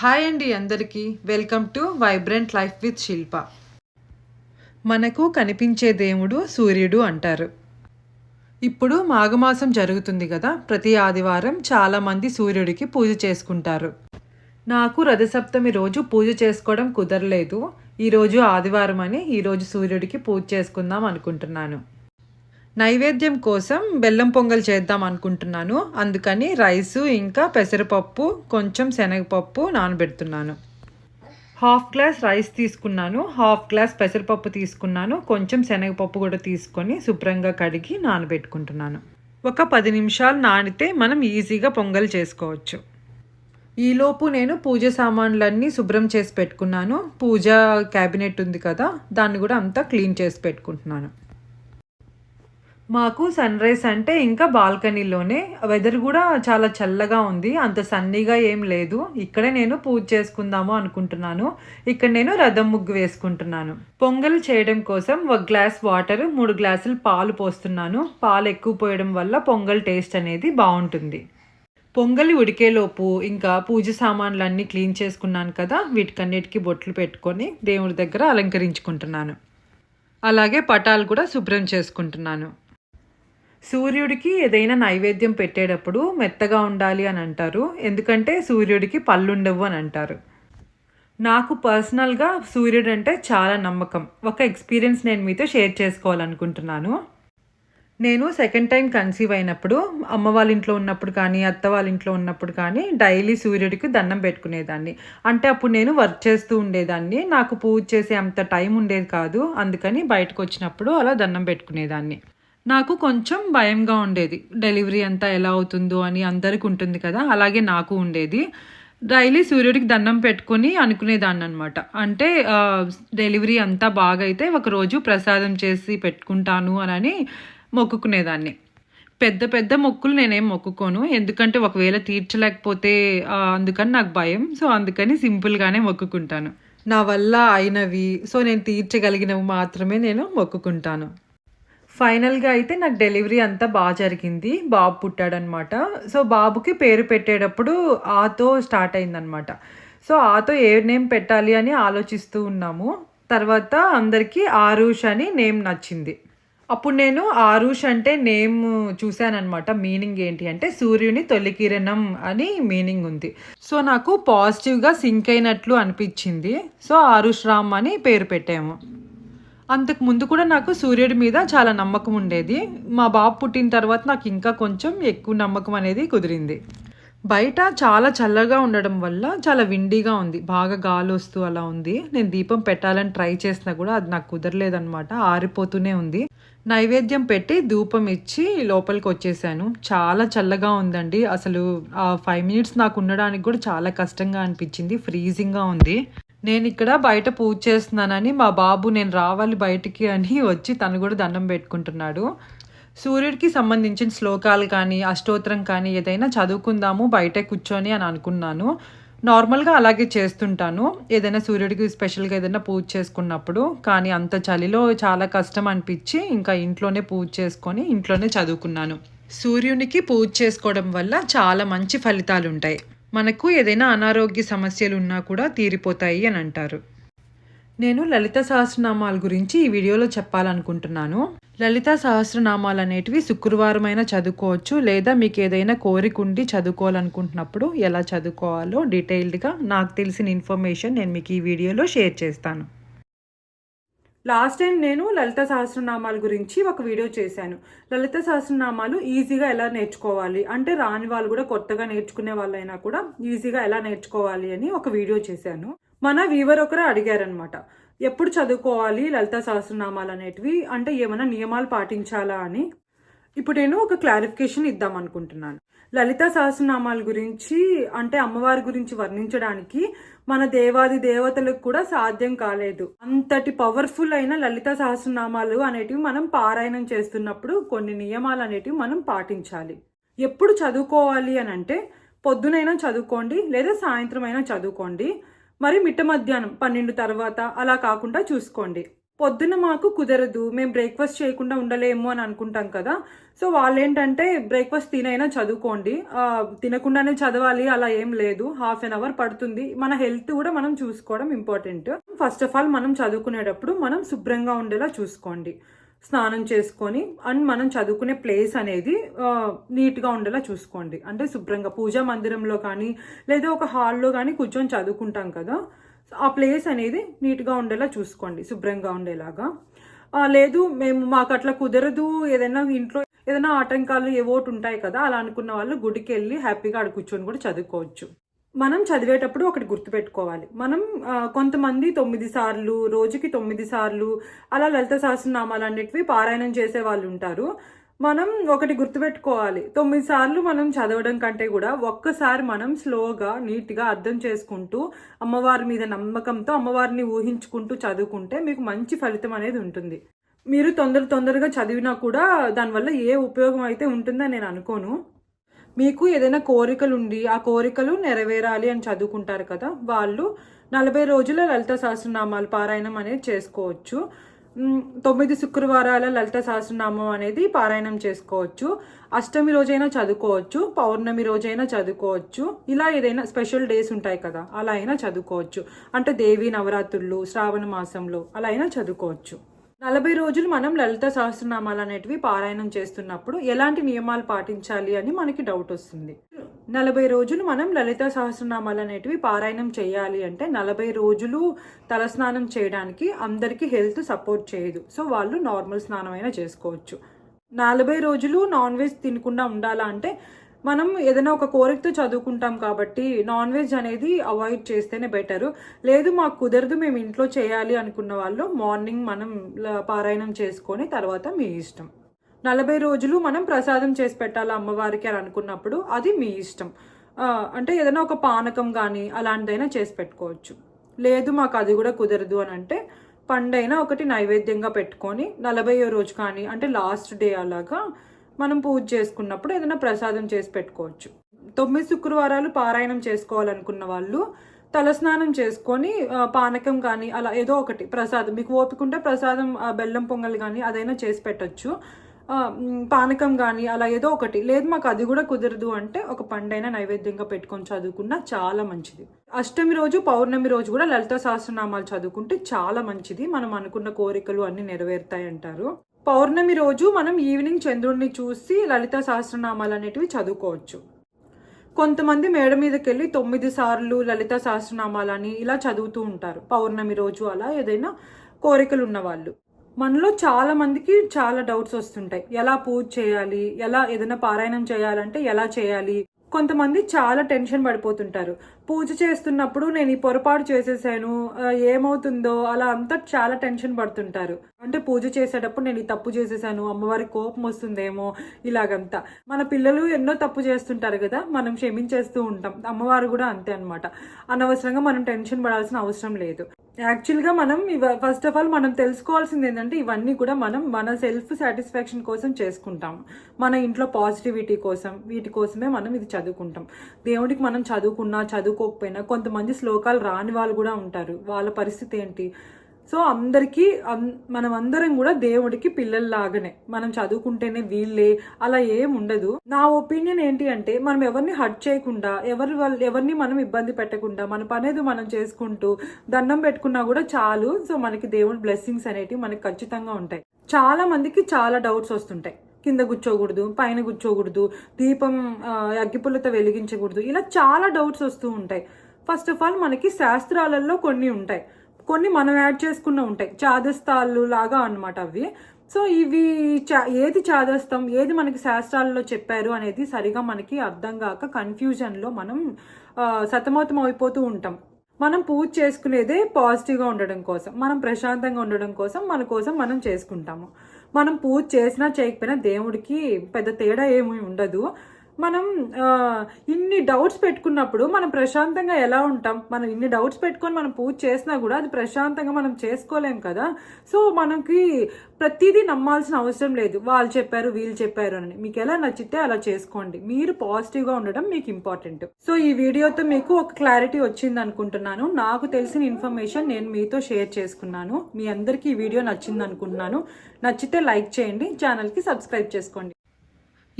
Hi అండి అందరికీ. Welcome to vibrant life with Shilpa. మనకు కనిపించే దేవుడు సూర్యుడు అంటారు. ఇప్పుడు మాఘమాసం జరుగుతుంది కదా ప్రతి ఆదివారం చాలామంది సూర్యుడికి పూజ చేసుకుంటారు. నాకు రథసప్తమి రోజు పూజ చేసుకోవడం కుదరలేదు. ఈరోజు ఆదివారం అని ఈరోజు సూర్యుడికి పూజ చేసుకుందాం అనుకుంటున్నాను. నైవేద్యం కోసం బెల్లం పొంగల్ చేద్దాం అనుకుంటున్నాను. అందుకని రైసు ఇంకా పెసరపప్పు కొంచెం శనగపప్పు నానబెడుతున్నాను. హాఫ్ గ్లాస్ రైస్ తీసుకున్నాను. హాఫ్ గ్లాస్ పెసరపప్పు తీసుకున్నాను. కొంచెం శనగపప్పు కూడా తీసుకొని శుభ్రంగా కడిగి నానబెట్టుకుంటున్నాను. ఒక పది నిమిషాలు నానితే మనం ఈజీగా పొంగల్ చేసుకోవచ్చు. ఈలోపు నేను పూజ సామాన్లన్నీ శుభ్రం చేసి పెట్టుకున్నాను. పూజ క్యాబినెట్ ఉంది కదా దాన్ని కూడా అంతా క్లీన్ చేసి పెట్టుకుంటున్నాను. మాకు సన్ రైజ్ అంటే ఇంకా బాల్కనీలోనే. వెదర్ కూడా చాలా చల్లగా ఉంది. అంత సన్నీగా ఏం లేదు. ఇక్కడే నేను పూజ చేసుకుందాము అనుకుంటున్నాను. ఇక్కడ నేను రథం ముగ్గు వేసుకుంటున్నాను. పొంగల్ చేయడం కోసం ఒక గ్లాస్ వాటర్ మూడు గ్లాసులు పాలు పోస్తున్నాను. పాలు ఎక్కువ పోయడం వల్ల పొంగల్ టేస్ట్ అనేది బాగుంటుంది. పొంగలి ఉడికేలోపు ఇంకా పూజ సామాన్లన్నీ క్లీన్ చేసుకున్నాను కదా. వీటికన్నిటికీ బొట్లు పెట్టుకొని దేవుడి దగ్గర అలంకరించుకుంటున్నాను. అలాగే పటాలు కూడా శుభ్రం చేసుకుంటున్నాను. సూర్యుడికి ఏదైనా నైవేద్యం పెట్టేటప్పుడు మెత్తగా ఉండాలి అని అంటారు. ఎందుకంటే సూర్యుడికి పళ్ళుండవు అని అంటారు. నాకు పర్సనల్గా సూర్యుడు అంటే చాలా నమ్మకం. ఒక ఎక్స్పీరియన్స్ నేను మీతో షేర్ చేసుకోవాలనుకుంటున్నాను. నేను సెకండ్ టైం కన్సీవ్ అయినప్పుడు అమ్మ వాళ్ళ ఇంట్లో ఉన్నప్పుడు కానీ అత్త వాళ్ళ ఇంట్లో ఉన్నప్పుడు కానీ డైలీ సూర్యుడికి దండం పెట్టుకునేదాన్ని. అంటే అప్పుడు నేను వర్క్ చేస్తూ ఉండేదాన్ని. నాకు పూజ చేసే అంత టైం ఉండేది కాదు. అందుకని బయటకు వచ్చినప్పుడు అలా దండం పెట్టుకునేదాన్ని. నాకు కొంచెం భయంగా ఉండేది. డెలివరీ అంతా ఎలా అవుతుందో అని అందరికి ఉంటుంది కదా అలాగే నాకు ఉండేది. డైలీ సూర్యుడికి దండం పెట్టుకొని అనుకునేదాన్ని అనమాట అంటే డెలివరీ అంతా బాగా అయితే ఒకరోజు ప్రసాదం చేసి పెట్టుకుంటాను అని మొక్కుకునేదాన్ని. పెద్ద పెద్ద మొక్కులు నేనేం మొక్కుకోను. ఎందుకంటే ఒకవేళ తీర్చలేకపోతే అందుకని నాకు భయం. సో అందుకని సింపుల్గానే మొక్కుకుంటాను. నా వల్ల అయినవి సో నేను తీర్చగలిగినవి మాత్రమే నేను మొక్కుకుంటాను. ఫైనల్గా అయితే నాకు డెలివరీ అంతా బాగా జరిగింది. బాబు పుట్టాడనమాట. సో బాబుకి పేరు పెట్టేటప్పుడు ఆతో స్టార్ట్ అయిందనమాట. సో ఆతో ఏ నేమ్ పెట్టాలి అని ఆలోచిస్తూ ఉన్నాము. తర్వాత అందరికీ ఆరుష్ అని నేమ్ నచ్చింది. అప్పుడు నేను ఆరుష్ అంటే నేమ్ చూశానమాట మీనింగ్ ఏంటి అంటే సూర్యుని తొలి కిరణం అని మీనింగ్ ఉంది. సో నాకు పాజిటివ్గా సింక్ అయినట్లు అనిపించింది. సో ఆరుష్ రామ్ అని పేరు పెట్టాము. అంతకు ముందు కూడా నాకు సూర్యుడి మీద చాలా నమ్మకం ఉండేది. మా బాబు పుట్టిన తర్వాత నాకు ఇంకా కొంచెం ఎక్కువ నమ్మకం అనేది కుదిరింది. బయట చాలా చల్లగా ఉండడం వల్ల చాలా విండీగా ఉంది. బాగా గాలి వస్తూ అలా ఉంది. నేను దీపం పెట్టాలని ట్రై చేసినా కూడా అది నాకు కుదరలేదనమాట ఆరిపోతూనే ఉంది. నైవేద్యం పెట్టి ధూపం ఇచ్చి లోపలికి వచ్చేసాను. చాలా చల్లగా ఉందండి. అసలు ఆ ఫైవ్ మినిట్స్ నాకు ఉండడానికి కూడా చాలా కష్టంగా అనిపించింది. ఫ్రీజింగ్గా ఉంది. నేను ఇక్కడ బయట పూజ చేస్తున్నానని మా బాబు నేను రావాలి బయటికి అని వచ్చి తను కూడా దండం పెట్టుకుంటున్నాడు. సూర్యుడికి సంబంధించిన శ్లోకాలు కానీ అష్టోత్తరం కానీ ఏదైనా చదువుకుందాము బయటే కూర్చొని అని అనుకున్నాను. నార్మల్గా అలాగే చేస్తుంటాను. ఏదైనా సూర్యుడికి స్పెషల్గా ఏదైనా పూజ చేసుకున్నప్పుడు కానీ అంత చలిలో చాలా కష్టం అనిపించి ఇంకా ఇంట్లోనే పూజ చేసుకొని ఇంట్లోనే చదువుకున్నాను. సూర్యునికి పూజ చేసుకోవడం వల్ల చాలా మంచి ఫలితాలు ఉంటాయి మనకు ఏదైనా అనారోగ్య సమస్యలు ఉన్నా కూడా తీరిపోతాయి అని అంటారు. నేను లలిత సహస్రనామాల గురించి ఈ వీడియోలో చెప్పాలనుకుంటున్నాను. లలిత సహస్రనామాలు అనేటివి శుక్రవారమైనా చదువుకోవచ్చు లేదా మీకు ఏదైనా కోరిక ఉండి చదువుకోవాలనుకుంటున్నప్పుడు ఎలా చదువుకోవాలో డీటెయిల్డ్గా నాకు తెలిసిన ఇన్ఫర్మేషన్ నేను మీకు ఈ వీడియోలో షేర్ చేస్తాను. లాస్ట్ టైం నేను లలిత సహస్రనామాల గురించి ఒక వీడియో చేశాను. లలిత సహస్రనామాలు ఈజీగా ఎలా నేర్చుకోవాలి? అంటే రాని వాళ్ళు కూడా కొత్తగా నేర్చుకునే వాళ్ళైనా కూడా ఈజీగా ఎలా నేర్చుకోవాలి అని ఒక వీడియో చేశాను. మన వీవర్ ఒకరు అడిగారనమాట ఎప్పుడు చదువుకోవాలి లలిత సహస్రనామాలు అనేటివి? అంటే ఏమైనా నియమాలు పాటించాలా? అని. ఇప్పుడు నేను ఒక క్లారిఫికేషన్ ఇద్దాం అనుకుంటున్నాను. లలిత సహస్రనామాల గురించి అంటే అమ్మవారి గురించి వర్ణించడానికి మన దేవాది దేవతలకు కూడా సాధ్యం కాలేదు. అంతటి పవర్ఫుల్ అయిన లలిత సహస్రనామాలు అనేటివి మనం పారాయణం చేస్తున్నప్పుడు కొన్ని నియమాలు అనేటివి మనం పాటించాలి. ఎప్పుడు చదువుకోవాలి అని అంటే పొద్దునైనా చదువుకోండి లేదా సాయంత్రం అయినా చదువుకోండి మరి మిట్ట మధ్యాహ్నం పన్నెండు తర్వాత అలా కాకుండా చూసుకోండి. పొద్దున మాకు కుదరదు మేము బ్రేక్ఫాస్ట్ చేయకుండా ఉండలేము అని అనుకుంటాం కదా. సో వాళ్ళు ఏంటంటే బ్రేక్ఫాస్ట్ తినైనా చదువుకోండి. తినకుండానే చదవాలి అలా ఏం లేదు. హాఫ్ అన్ అవర్ పడుతుంది. మన హెల్త్ కూడా మనం చూసుకోవడం ఇంపార్టెంట్ ఫస్ట్ ఆఫ్ ఆల్ మనం చదువుకునేటప్పుడు మనం శుభ్రంగా ఉండేలా చూసుకోండి. స్నానం చేసుకొని అండ్ మనం చదువుకునే ప్లేస్ అనేది నీట్గా ఉండేలా చూసుకోండి. అంటే శుభ్రంగా పూజా మందిరంలో కానీ లేదా ఒక హాల్లో కానీ కూర్చొని చదువుకుంటాం కదా. ఆ ప్లేస్ అనేది నీట్గా ఉండేలా చూసుకోండి శుభ్రంగా ఉండేలాగా. లేదు మేము మాకు అట్లా కుదరదు ఏదైనా ఇంట్లో ఏదైనా ఆటంకాలు ఏవోటి ఉంటాయి కదా అలా అనుకున్న వాళ్ళు గుడికి వెళ్ళి హ్యాపీగా ఆడ కూర్చొని కూడా చదువుకోవచ్చు. మనం చదివేటప్పుడు ఒకటి గుర్తుపెట్టుకోవాలి. మనం కొంతమంది తొమ్మిది సార్లు రోజుకి తొమ్మిది సార్లు అలా లలిత సహస్రనామాలు అన్నిటివి పారాయణం చేసే వాళ్ళు ఉంటారు. మనం ఒకటి గుర్తుపెట్టుకోవాలి. తొమ్మిది సార్లు మనం చదవడం కంటే కూడా ఒక్కసారి మనం స్లోగా నీట్గా అర్థం చేసుకుంటూ అమ్మవారి మీద నమ్మకంతో అమ్మవారిని ఊహించుకుంటూ చదువుకుంటే మీకు మంచి ఫలితం అనేది ఉంటుంది. మీరు తొందర తొందరగా చదివినా కూడా దానివల్ల ఏ ఉపయోగం అయితే ఉంటుందని నేను అనుకోను. మీకు ఏదైనా కోరికలు ఉండి ఆ కోరికలు నెరవేరాలి అని చదువుకుంటారు కదా వాళ్ళు నలభై రోజుల లలిత సహస్రనామాలు పారాయణం అనేది చేసుకోవచ్చు. తొమ్మిది శుక్రవారాల లలిత సహస్రనామం అనేది పారాయణం చేసుకోవచ్చు. అష్టమి రోజైనా చదువుకోవచ్చు పౌర్ణమి రోజైనా చదువుకోవచ్చు. ఇలా ఏదైనా స్పెషల్ డేస్ ఉంటాయి కదా అలా అయినా చదువుకోవచ్చు. అంటే దేవి నవరాత్రులు శ్రావణ మాసంలో అలా అయినా చదువుకోవచ్చు. నలభై రోజులు మనం లలిత సహస్రనామాలు అనేటివి పారాయణం చేస్తున్నప్పుడు ఎలాంటి నియమాలు పాటించాలి అని మనకి డౌట్ వస్తుంది. నలభై రోజులు మనం లలిత సహస్రనామాలు అనేటివి పారాయణం చేయాలి అంటే నలభై రోజులు తలస్నానం చేయడానికి అందరికీ హెల్త్ సపోర్ట్ చేయదు. సో వాళ్ళు నార్మల్ స్నానం అయినా చేసుకోవచ్చు. నలభై రోజులు నాన్ వెజ్ తినకుండా ఉండాలా అంటే మనం ఏదైనా ఒక కోరికతో చదువుకుంటాం కాబట్టి నాన్ వెజ్ అనేది అవాయిడ్ చేస్తేనే బెటరు. లేదు మాకు కుదరదు మేము ఇంట్లో చేయాలి అనుకున్న వాళ్ళు మార్నింగ్ మనం పారాయణం చేసుకొని తర్వాత మీ ఇష్టం. నలభై రోజులు మనం ప్రసాదం చేసి పెట్టాలి అమ్మవారికి అని అనుకున్నప్పుడు అది మీ ఇష్టం. అంటే ఏదైనా ఒక పానకం కానీ అలాంటిదైనా చేసి పెట్టుకోవచ్చు. లేదు మాకు అది కూడా కుదరదు అని అంటే పండైనా ఒకటి నైవేద్యంగా పెట్టుకొని నలభైయో రోజు కానీ అంటే లాస్ట్ డే అలాగా మనం పూజ చేసుకున్నప్పుడు ఏదైనా ప్రసాదం చేసి పెట్టుకోవచ్చు. తొమ్మిది శుక్రవారాలు పారాయణం చేసుకోవాలనుకున్న వాళ్ళు తలస్నానం చేసుకొని పానకం కానీ అలా ఏదో ఒకటి ప్రసాదం మీకు ఓపిక ఉంటే ప్రసాదం బెల్లం పొంగల్ కానీ అదైనా చేసి పెట్టచ్చు. పానకం కానీ అలా ఏదో ఒకటి. లేదు మాకు అది కూడా కుదరదు అంటే ఒక పండైనా నైవేద్యంగా పెట్టుకొని చదువుకున్నా చాలా మంచిది. అష్టమి రోజు పౌర్ణమి రోజు కూడా లలిత సహస్రనామాలు చదువుకుంటే చాలా మంచిది. మనం అనుకున్న కోరికలు అన్నీ నెరవేరుతాయి అంటారు పౌర్ణమి రోజు మనం ఈవినింగ్ చంద్రుడిని చూసి లలిత సహస్రనామాలు అనేటివి చదువుకోవచ్చు. కొంతమంది మేడ మీదకి వెళ్ళి తొమ్మిది సార్లు లలిత సహస్రనామాలని ఇలా చదువుతూ ఉంటారు. పౌర్ణమి రోజు అలా ఏదైనా కోరికలు ఉన్నవాళ్ళు. మనలో చాలా మందికి చాలా డౌట్స్ వస్తుంటాయి. ఎలా పూజ చేయాలి? ఎలా ఏదైనా పారాయణం చేయాలంటే ఎలా చేయాలి? కొంతమంది చాలా టెన్షన్ పడిపోతుంటారు. పూజ చేస్తున్నప్పుడు నేను ఈ పొరపాటు చేసేసాను ఏమవుతుందో అలా అంతా చాలా టెన్షన్ పడుతుంటారు. అంటే పూజ చేసేటప్పుడు నేను ఈ తప్పు చేసేసాను అమ్మవారి కోపం వస్తుందేమో ఇలాగంతా. మన పిల్లలు ఎన్నో తప్పు చేస్తుంటారు కదా మనం క్షమించేస్తూ ఉంటాం. అమ్మవారు కూడా అంతే అనమాట అనవసరంగా మనం టెన్షన్ పడాల్సిన అవసరం లేదు. యాక్చువల్గా మనం ఇవ ఫస్ట్ ఆఫ్ ఆల్ మనం తెలుసుకోవాల్సింది ఏంటంటే ఇవన్నీ కూడా మనం మన సెల్ఫ్ సాటిస్ఫాక్షన్ కోసం చేసుకుంటాం. మన ఇంట్లో పాజిటివిటీ కోసం వీటి కోసమే మనం ఇది చదువుకుంటాం. దేవుడికి మనం చదువుకున్నా చదువుకోకపోయినా కొంతమంది శ్లోకాలు రాని వాళ్ళు కూడా ఉంటారు. వాళ్ళ పరిస్థితి ఏంటి? సో అందరికీ మనం అందరం కూడా దేవుడికి పిల్లల్లాగానే. మనం చదువుకుంటేనే వీళ్ళే. అలా ఏం ఉండదు. నా ఒపీనియన్ ఏంటి అంటే మనం ఎవరిని హర్ట్ చేయకుండా ఎవరి వాళ్ళు ఎవరిని మనం ఇబ్బంది పెట్టకుండా మన పనేది మనం చేసుకుంటూ దండం పెట్టుకున్నా కూడా చాలు. సో మనకి దేవుడి బ్లెస్సింగ్స్ అనేటివి మనకి ఖచ్చితంగా ఉంటాయి. చాలా మందికి చాలా డౌట్స్ వస్తుంటాయి. కింద కూర్చోకూడదు పైన కూర్చోకూడదు దీపం అగ్గిపుల్లతో వెలిగించకూడదు. ఇలా చాలా డౌట్స్ వస్తూ ఉంటాయి. ఫస్ట్ ఆఫ్ ఆల్ మనకి శాస్త్రాలలో కొన్ని ఉంటాయి. కొన్ని మనం యాడ్ చేసుకున్న ఉంటాయి. చాదస్తాలు లాగా అన్నమాట అవి. సో ఇవి చా ఏది చాదస్తం ఏది మనకి శాస్త్రాలలో చెప్పారు అనేది సరిగా మనకి అర్థం కాక కన్ఫ్యూజన్లో మనం సతమతం అయిపోతూ ఉంటాం. మనం పూజ చేసుకునేదే పాజిటివ్గా ఉండడం కోసం మనం ప్రశాంతంగా ఉండడం కోసం మన కోసం మనం చేసుకుంటాము. మనం పూజ చేసినా చేయకపోయినా దేవుడికి పెద్ద తేడా ఏమీ ఉండదు. మనం ఇన్ని డౌట్స్ పెట్టుకున్నప్పుడు మనం ప్రశాంతంగా ఎలా ఉంటాం? మనం ఇన్ని డౌట్స్ పెట్టుకొని మనం పూజ చేసినా కూడా అది ప్రశాంతంగా మనం చేసుకోలేం కదా. సో మనకి ప్రతిదీ నమ్మాల్సిన అవసరం లేదు. వాళ్ళు చెప్పారు వీళ్ళు చెప్పారు అని. మీకు ఎలా నచ్చితే అలా చేసుకోండి. మీరు పాజిటివ్గా ఉండడం మీకు ఇంపార్టెంట్ సో ఈ వీడియోతో మీకు ఒక క్లారిటీ వచ్చింది అనుకుంటున్నాను. నాకు తెలిసిన ఇన్ఫర్మేషన్ నేను మీతో షేర్ చేసుకున్నాను. మీ అందరికీ ఈ వీడియో నచ్చింది అనుకుంటున్నాను. నచ్చితే లైక్ చేయండి. ఛానల్కి సబ్స్క్రైబ్ చేసుకోండి.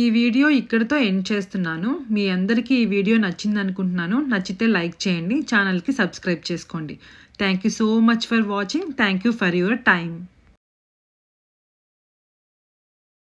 ఈ వీడియో ఇక్కడితో ఎండ్ చేస్తున్నాను. మీ అందరికీ ఈ వీడియో నచ్చింది అనుకుంటున్నాను నచ్చితే లైక్ చేయండి. ఛానల్కి సబ్స్క్రైబ్ చేసుకోండి. Thank you so much for watching thank you for your time